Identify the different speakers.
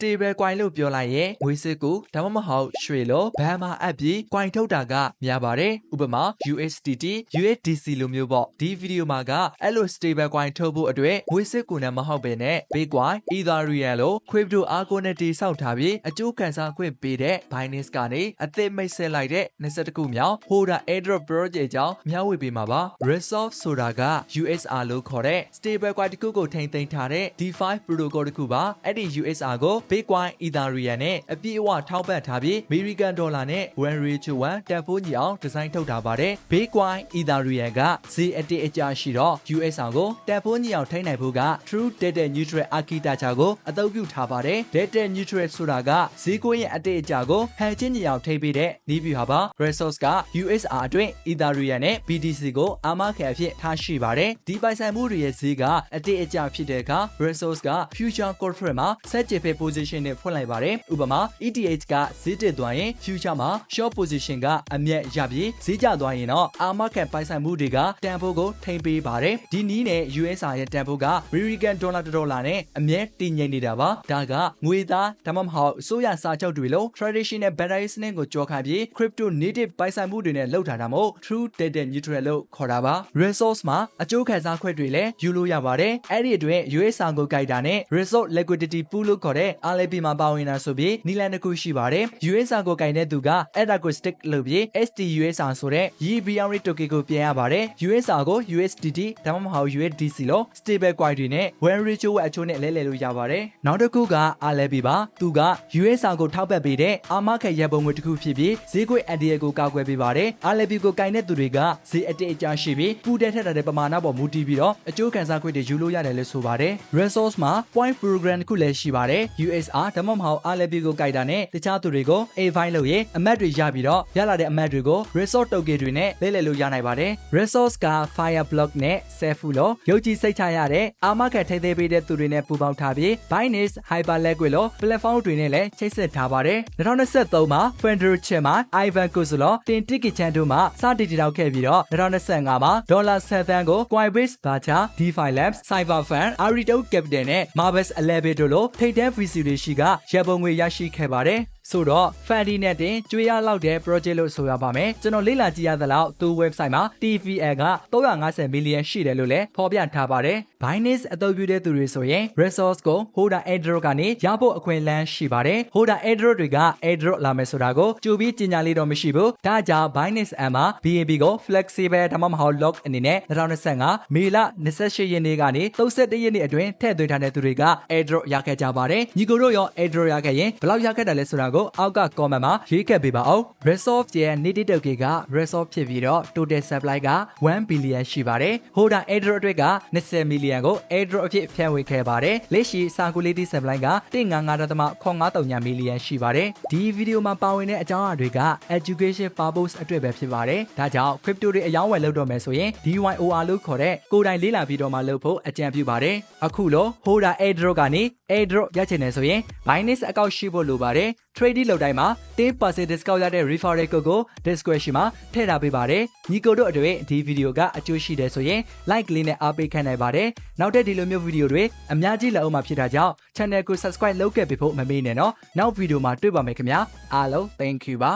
Speaker 1: stable coin လို့ပြောလိုက်ရင်ငွေစစ်ကိုဒါမှမဟုတ်ရွှေလို့ဘန်မှာအပ်ပြီး coin ထုတ်တာကများပါတယ်ဥပမာ USDT USDC လိုမျိုးပေါ့ဒီဗီဒီယိုမှာကအဲ့လို stable coin ထုတ်ဖို့အတွက်ငွေစစ်ကိုလည်းမဟုတ်ပဲနဲ့ Bitcoin Ethereum လို့ crypto အားကိုနဲ့တည်ဆောက်ထားပြီးအကျိုးခံစားခွင့်ပေးတဲ့ Binance ကနေအသစ်မိတ်ဆက်လိုက်တဲ့22ခုမြောက် Hoda Airdrop Project ကြောင့်မျှဝေပေးမှာပါ Resolve ဆိုတာက USR လို့ခေါ်တဲ့ stable coin တစ်ခုကိုထိန်းသိမ်းထားတဲ့ DeFi protocol တစ်ခုပါအဲ့ဒီ USR ကို Bitcoin Ethereum နဲ့အပြည့်အဝထောက်ပံ့ထားပြီး American Dollar နဲ့1 ratio 1တန်ဖိုးညီအောင်ဒီဇိုင်းထုတ်ထားပါတယ် Bitcoin Ethereum ကဈေးအတစ်အကျရှိတော့ USR ကိုတန်ဖိုးညီအောင်ထိန်းနိုင်ဖို့က True Data Neutral Architecture ကိုအသုံးပြုထားပါတယ် Data Neutral ဆိုတာကဈေးကွင်းရဲ့အတစ်အကျကိုဟန်ချင်းညီအောင်ထိန်းပေးတဲ့နည်းဗျူဟာပါ Resource က USR အတွင်း Ethereum နဲ့ BTC ကိုအာမခံအဖြစ်ထားရှိပါတယ်ဒီပိုင်ဆိုင်မှုတွေရဲ့ဈေးကအတစ်အကျဖြစ်တဲ့အခါ Resource က Future Contract မှာ set ကျေဖက် position နဲ့ဖွင့်လိုက်ပါတယ်ဥပမာ ETH ကဈေးတက်သွားရင် Future မှာ Short Position ကအမြတ်ရပြီးဈေးကျသွားရင်တော့အာမခံပိုင်ဆိုင်မှုတွေကတန်ဖိုးကိုထိန်းပေးပါတယ်ဒီနည်းနဲ့ USR ရဲ့တန်ဖိုးက American Dollar ဒေါ်လာနဲ့အမြဲတည်ငြိမ်နေတာပါဒါကငွေသားဒါမှမဟုတ်အစိုးရစာချုပ်တွေလို့ traditional battery စနစ်ကိုကြော်ခံပြီး crypto native ပိုင်ဆိုင်မှုတွေနဲ့လုပ်ထားတာမို့ true data neutral လို့ခေါ်တာပါ resource မှာအကျိုးခံစားခွင့်တွေလည်းယူလို့ရပါတယ်အဲ့ဒီအတွက် USR ကိုကြိုက်တာနဲ့ resource liquidity pool လို့ခေါ်တဲ့ RLP မှာပါဝင်တာဆိုပြီးနီလန်တစ်ခုရှိပါတယ် USR ကိုကြိုက်တဲ့သူကအဲ့ဒါကို stick လုပ်ပြီး STUSR ဆိုတဲ့ YBR token ကိုပြန်ရပါတယ် USR ကို USDT ဒါမှမဟုတ် USDC လို့ stable coin တွေနဲ့ one ratio အချိုးနဲ့လဲလှယ်လို့ရပါတယ်နောက်တစ်ခုက RLP ပါသူက USR ကိုထောက်ပံ့ပေးတဲ့အာမခံရပုံငွေတစ်ခုဖြစ်ပြီးဈေးကွက်အန်ဒီရကိုကာကွယ်ပေးပါတယ် RLP ကိုကင်တဲ့သူတွေကဈေးအတိတ်အကျရှိပြီးပူတဲ့ထက်တဲ့ပမာဏပေါ်မူတည်ပြီးတော့အကျိုးခံစားခွင့်တွေယူလို့ရတယ်လို့ဆိုပါတယ် resource မှာ point program တစ်ခုလည်းရှိပါတယ် USR ဒါမှမဟုတ် RLP ကိုကြိုက်တာနဲ့တခြားသူတွေကို A5 လို့ရင်အမတ်တွေရပြီးတော့ရလာတဲ့အမတ်တွေကို resource token တွေနဲ့လဲလှယ်လို့ရနိုင်ပါတယ် resource က fire block နဲ့ safe လို့ရုပ်ကြည်စိတ်ချရတဲ့အာမခံထိသေးပေးတဲ့သူတွေနဲ့ပူးပေါင်းထားပြီး Binance Hyperliquid လို့ platform တွေနဲ့လည်းချိတ်ဆက်ထားပါတယ်2023မှာ Federal Chair မှာ Ivan Kozlov တင်တစ်ကီချန်တို့မှစတင်တည်ထောင်ခဲ့ပြီးတော့2025မှာဒေါ်လာ7သန်းကို Coinbase Bacha DeFi Labs Cyberfund Arito Capital နဲ့ Marvis 11တို့လိုထိပ်တန်း VC တွေရှိကရပုံငွေရရှိခဲ့ပါတယ်ဆိုတော့ Fandy နဲ့တင်ကြွေးရလောက်တဲ့ project လို့ဆိုရပါမယ်ကျွန်တော်လေ့လာကြည့်ရသလောက်သူ website မှာ TVL က350 million ရှိတယ်လို့လည်းဖော်ပြထားပါတယ် Binance အသုံးပြုတဲ့သူတွေဆိုရင် resource ကို Hoda Airdrop ကနေရဖို့အခွင့်အလမ်းရှိပါတယ် Hoda Airdrop တွေက Airdrop လာမယ်ဆိုတာကိုကြိုပြီးကြေညာလေးတော့မရှိဘူးဒါကြောင့် Binance M မှာ BNB ကို flexible ဒါမှမဟုတ် lock အနေနဲ့2025မေလ28ရက်နေ့ကနေ31ရက်နေ့အတွင်းထည့်သွင်းထားတဲ့သူတွေက Airdrop ရခဲ့ကြပါတယ်ညီကိုတို့ရော Airdrop ရခဲ့ရင်ဘယ်လောက်ရခဲ့တယ်လဲဆိုတာကိုအောက်က comment မှာရေးခဲ့ပေးပါဦး Resolve ရဲ့ native token က Resolve ဖြစ်ပြီးတော့ total supply က1 billion ရှိပါတယ် Hoda Airdrop အတွက်က20 million ကို Airdrop အဖြစ်ဖြန့်ဝေခဲ့ပါတယ်လက်ရှိ circulating supply က155.93 million ရှိပါတယ်ဒီဗီဒီယိုမှာပါဝင်တဲ့အကြောင်းအရာတွေက education purpose အတွက်ပဲဖြစ်ပါတယ်ဒါကြောင့် crypto တွေအယောင်းဝယ်လုပ်တော့မယ်ဆိုရင် DYOR လို့ခေါ်တဲ့ကိုယ်တိုင်လေးလာပြီးတော့မှလုပ်ဖို့အကြံပြုပါတယ်အခုလို့ Hoda Airdrop ကနေ Airdrop ရချင်တယ်ဆိုရင် Binance account ရှိဖို့လိုပါတယ် trading လုပ်တိုင်းမှာ10% discount ရတဲ့ referral code ကို description မှာထည့်ထားပေးပါတယ်ညီကိုတို့အတွက်ဒီဗီဒီယိုကအကျိုးရှိတယ်ဆိုရင် like လေးနဲ့အားပေးခံနိုင်ပါတယ်နောက်ထပ်ဒီလိုမျိုးဗီဒီယိုတွေအများကြီးလက်အောင်မှာဖြစ်တာကြောင့် channel ကို subscribe လုပ်ခဲ့ပေးဖို့မမေ့နဲ့နော်နောက်ဗီဒီယိုမှာတွေ့ပါမယ်ခင်ဗျာအားလုံး thank you ပါ